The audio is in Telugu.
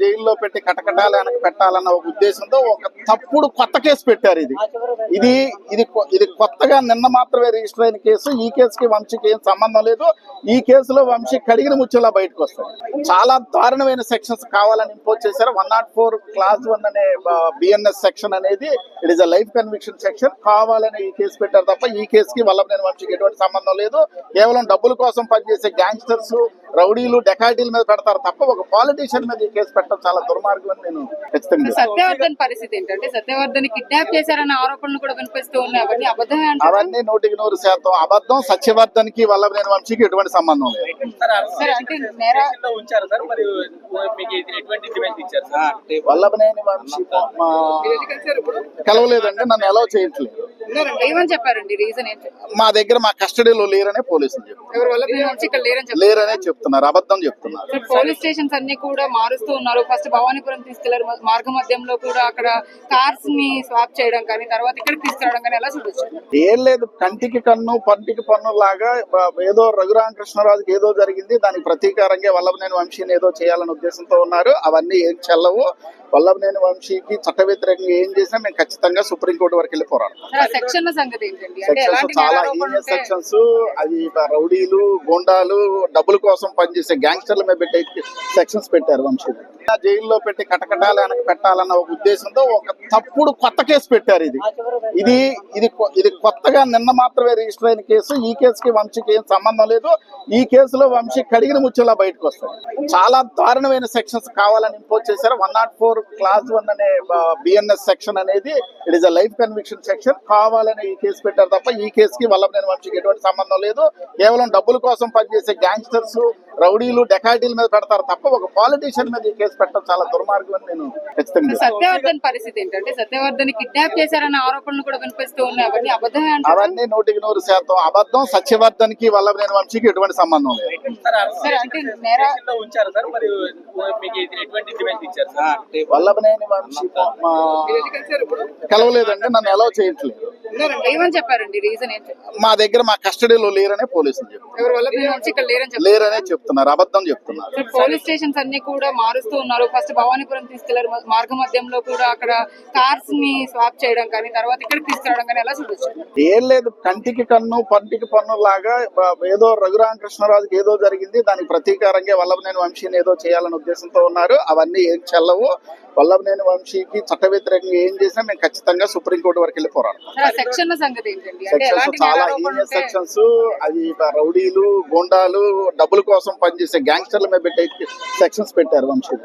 జైల్లో పెట్టి కటకటాలు వెనక పెట్టాలన్న ఒక ఉద్దేశంతో ఒక తప్పుడు కొత్త కేసు పెట్టారు ఇది. ఇది ఇది ఇది కొత్తగా నిన్న మాత్రమే రిజిస్టర్ అయిన కేసు. ఈ కేసుకి వంశీకి ఏం సంబంధం లేదు. ఈ కేసులో వంశీ కడిగిన ముచ్చలా బయటకు వస్తారు చాలా దారుణమైన సెక్షన్స్ కావాలని ఇంపోజ్ చేశారు. One naught four clause one అనే బిఎన్ఎస్ సెక్షన్ అనేది it is a life conviction section కావాలని ఈ కేసు పెట్టారు తప్ప ఈ కేసుకి వల్లభనేని వంశీకి ఎటువంటి సంబంధం లేదు. కేవలం డబ్బుల కోసం పనిచేసే గ్యాంగ్స్టర్స్ రౌడీలు డెకాయిటీల మీద పెడతారు తప్ప ఒక పాలిటీషియన్ మీద కేసు పెట్టడం చాలా దుర్మార్గం అని నేను ఖచ్చితంగా చెప్తున్నాను. సత్యవర్ధన్ పరిస్థితి ఏంటంటే సత్యవర్ధన్ కిడ్నాప్ చేశారన్న ఆరోపణలు కూడా వినిపిస్తూ ఉన్నాయి. అవన్నీ అబద్ధమే అవన్నీ నూటికి నూరు శాతం అబద్ధం. సత్యవర్ధన్కి వల్లభనేని వంశీకి ఎటువంటి సంబంధం లేదు. సార్ అంటే నేర లో ఉంచారు సార్ మరి మీకు ఇది ఎటువంటి ఇంటిమేషన్ ఇచ్చారు సార్? వల్లభనేని వంశీ మా కలవలేదండి నన్ను ఎలా చేయట్లేదు. ఏమని చెప్పారండి? రీజన్ మా దగ్గర మా కస్టడీలో లేరనే పోలీసులు చెప్తున్నారు. ఇక్కడ లేరని చెప్తున్నారు. అబద్ధం చెప్తున్నారు. పోలీస్ స్టేషన్స్ అన్ని కూడా మారుస్తూ ఉన్నారు. ఫస్ట్ భవానీపురం తీసుకెళ్ళారు. మార్గ మధ్యంలో కూడా అక్కడ కార్స్ని స్వాప్ చేయడం కానీ తర్వాత ఇక్కడికి తీసుకురావడం కానీ ఎలా చూడొచ్చు? ఏం లేదు. కంటికి కన్ను పంటికి పన్ను లాగా ఏదో రఘురామకృష్ణరాజుకి ఏదో జరిగింది. దానికి ప్రతీకారంగా వల్లభనేని వంశీని ఏదో చేయాలనే ఉద్దేశంతో ఉన్నారు. అవన్నీ ఏం చెల్లవు. వల్లభనేని వంశీకి చట్ట వ్యతిరేకంగా ఏం చేసినా మేము ఖచ్చితంగా సుప్రీంకోర్టు వరకు వెళ్ళి పోరాడతాం. సెక్షన్స్ చాలా హీనియస్ సెక్షన్స్ అది రౌడీలు గోండాలు డబ్బుల కోసం పనిచేసే గ్యాంగ్స్టర్ల మీద పెట్టే సెక్షన్స్ పెట్టారు వంశీ. జైల్లో పెట్టి కటకటాలు వెనక పెట్టాలన్న ఒక ఉద్దేశంతో ఒక తప్పుడు కొత్త కేసు పెట్టారు ఇది. ఇది ఇది ఇది కొత్తగా నిన్న మాత్రమే రిజిస్టర్ అయిన కేసు. ఈ కేసుకి వంశీకి ఏం సంబంధం లేదు. ఈ కేసులో వంశీ కడిగిన ముచ్చలా బయటకు వస్తాయి చాలా దారుణమైన సెక్షన్స్ కావాలని ఇంపోజ్ చేశారు. One naught four clause one అనే బిఎన్ఎస్ సెక్షన్ అనేది it is a life conviction section కావాలని ఈ కేసు పెట్టారు తప్ప ఈ కేసుకి వల్లభనేని వంశీకి ఎటువంటి సంబంధం లేదు. కేవలం డబ్బుల కోసం పనిచేసే గ్యాంగ్స్టర్స్ రౌడీలు డెకాయిటీల మీద పెడతారు తప్ప ఒక పాలిటీషియన్ మీద ఈ కేసు పెట్టడం చాలా దుర్మార్గం అని నేను ఖచ్చితంగా. సత్యవర్ధన్ పరిస్థితి ఏంటంటే సత్యవర్ధన్ కిడ్నాప్ చేశారన్న ఆరోపణలు కూడా వినిపిస్తూ ఉన్నాయి. అవన్నీ అబద్ధమే అంటారు? అవన్నీ నూటికి నూరు శాతం అబద్ధం. సత్యవర్ధన్కి వల్లభనేని వంశీకి ఎటువంటి సంబంధం లేదు. ఉంచారు సార్? మరి మీకు ఎటువంటి ఇచ్చారు సార్? వల్లభనేని వంశీ నన్ను ఎలా చేయట్లేదు. ఏమని చెప్పారండి? రీజన్ మా దగ్గర మా కస్టడీలో లేరనే పోలీసులు చెప్తున్నారు. ఇక్కడ లేరని చెప్తున్నారు అబద్ధం చెప్తున్నారు. పోలీస్ స్టేషన్స్ అన్ని కూడా మారుస్తూ ఉన్నారు. ఫస్ట్ భవానీపురం తీసుకెళ్ళారు. మార్గ మధ్యంలో కూడా అక్కడ కార్స్ని స్వాప్ చేయడం కానీ తర్వాత ఇక్కడికి తీసుకురావడం కానీ ఎలా చూడొచ్చు? ఏం లేదు కంటికి కన్ను పంటికి పన్ను లాగా ఏదో రఘురామకృష్ణరాజుకి ఏదో జరిగింది. దానికి ప్రతీకారంగా వల్లభనేని వంశీని ఏదో చేయాలనే ఉద్దేశంతో ఉన్నారు. అవన్నీ ఏం చెల్లవు. వల్లభనేని వంశీకి చట్ట వ్యతిరేకంగా ఏం చేసినా మేము ఖచ్చితంగా సుప్రీంకోర్టు వరకు వెళ్ళి పోరాడతాం. సెక్షన్ సంగతి ఏంటండి? అంటే సెక్షన్స్ చాలా హీనియస్ సెక్షన్స్ అది రౌడీలు గోండాలు డబ్బుల కోసం పనిచేసే గ్యాంగ్స్టర్ల మీద పెట్టే సెక్షన్స్ పెట్టారు వంశీ.